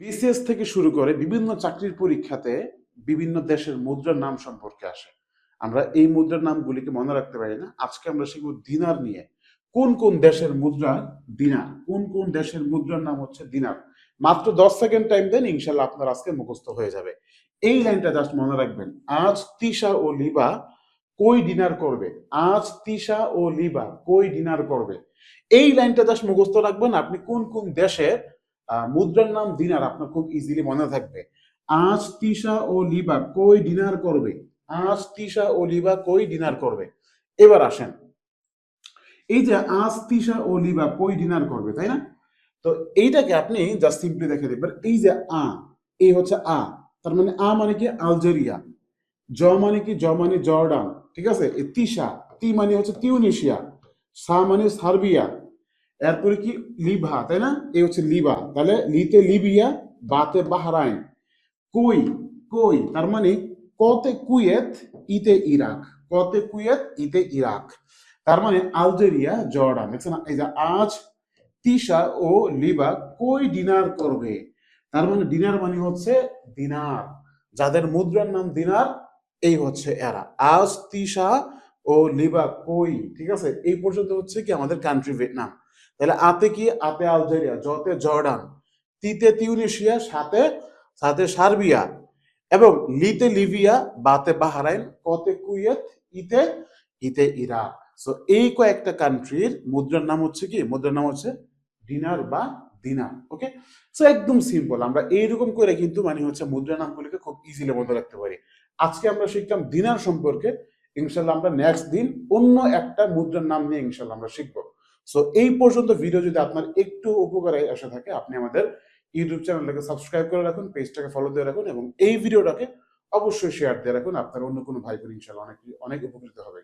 BCS থেকে শুরু করে বিভিন্ন চাকরির পরীক্ষাতে বিভিন্ন দেশের মুদ্রার নাম সম্পর্কে আসে। আমরা এই মুদ্রার নামগুলিকে মনে রাখতে পারি না। আজকে আমরা শিখব দিনার নিয়ে। কোন কোন দেশের মুদ্রা দিনার? কোন কোন দেশের মুদ্রার নাম হচ্ছে দিনার? মাত্র দশ সেকেন্ড টাইম দেন, ইনশাল্লাহ আপনার আজকে মুখস্থ হয়ে যাবে। এই লাইনটা জাস্ট মনে রাখবেন, আজ তিশা ও লিবা কই ডিনার করবে? আজ তিশা ও লিবা কই ডিনার করবে? এই লাইনটা জাস্ট মুখস্থ রাখবেন, আপনি কোন কোন দেশের মুদ্রার নাম দিনার, আপনার খুব ইজিলি মনে থাকবে। আজ তিশা ও লিবা কই ডিনার করবে? আজ তিশা ও লিবা কই ডিনার করবে? এবার আসেন। এই যে আজ তিশা ও লিবা কই ডিনার করবে, তাই না? তো এইটাকে আপনি জাস্ট সিম্পলি দেখে দেবেন এই যে আ, এই হচ্ছে আ, তার মানে আ মানে কি? আলজেরিয়া। জ মানে কি? জ মানে জর্ডান, ঠিক আছে? তিশা, তি মানে হচ্ছে তিউনিশিয়া, সা মানে সার্বিয়া এরপরে কি? লিভা, তাই না? এই হচ্ছে লিবা তাহলে লিতে লিবিয়া, বাতে বাহরাইন। কুই, কই, তার মানে কতে কুয়েত, ইতে ইরাক। কতে কুয়েত, ইতে ইরাক। তার মানে আলজেরিয়া, জর্ডান। দেখছেন? এই যে আজ তিশা ও লিবা কই ডিনার করবে? তার মানে ডিনার মানে হচ্ছে দিনার। যাদের মুদ্রার নাম দিনার, এই হচ্ছে এরা। আজ তিশা ও লিবা কই? ঠিক আছে? এই পর্যন্ত হচ্ছে কি আমাদের কান্ট্রি ভিয়েতনাম তাহলে আতে কি? আতে আলজেরিয়া জতে জর্ডান, তিতে তিউনিশিয়া সাথে সাথে সার্বিয়া এবং লিতে লিবিয়া, বাতে বাহারাইন, কতে কুয়েত, ইতে ইতে ইরাক। সো এই কয়েকটা কান্ট্রির মুদ্রার নাম হচ্ছে কি? মুদ্রার নাম হচ্ছে ডিনার বা দিনার ওকে সো একদম সিম্পল আমরা এইরকম করে কিন্তু মানে হচ্ছে মুদ্রা নামগুলিকে খুব ইজিলি মনে রাখতে পারি। আজকে আমরা শিখলাম দিনার সম্পর্কে ইনশাল্লাহ আমরা নেক্সট দিন অন্য একটা মুদ্রার নাম নিয়ে ইনশাল্লাহ আমরা শিখব। সো এই পর্যন্ত ভিডিও যদি আপনার একটু উপকারে আসা থাকে, আপনি আমাদের ইউটিউব চ্যানেলটাকে সাবস্ক্রাইব করে রাখুন পেজটাকে ফলো দিয়ে রাখুন এবং এই ভিডিওটাকে অবশ্যই শেয়ার দিয়ে রাখুন। আপনার অন্য কোনো ভাই বোন ইনশাল্লাহ অনেক অনেক উপকৃত হবে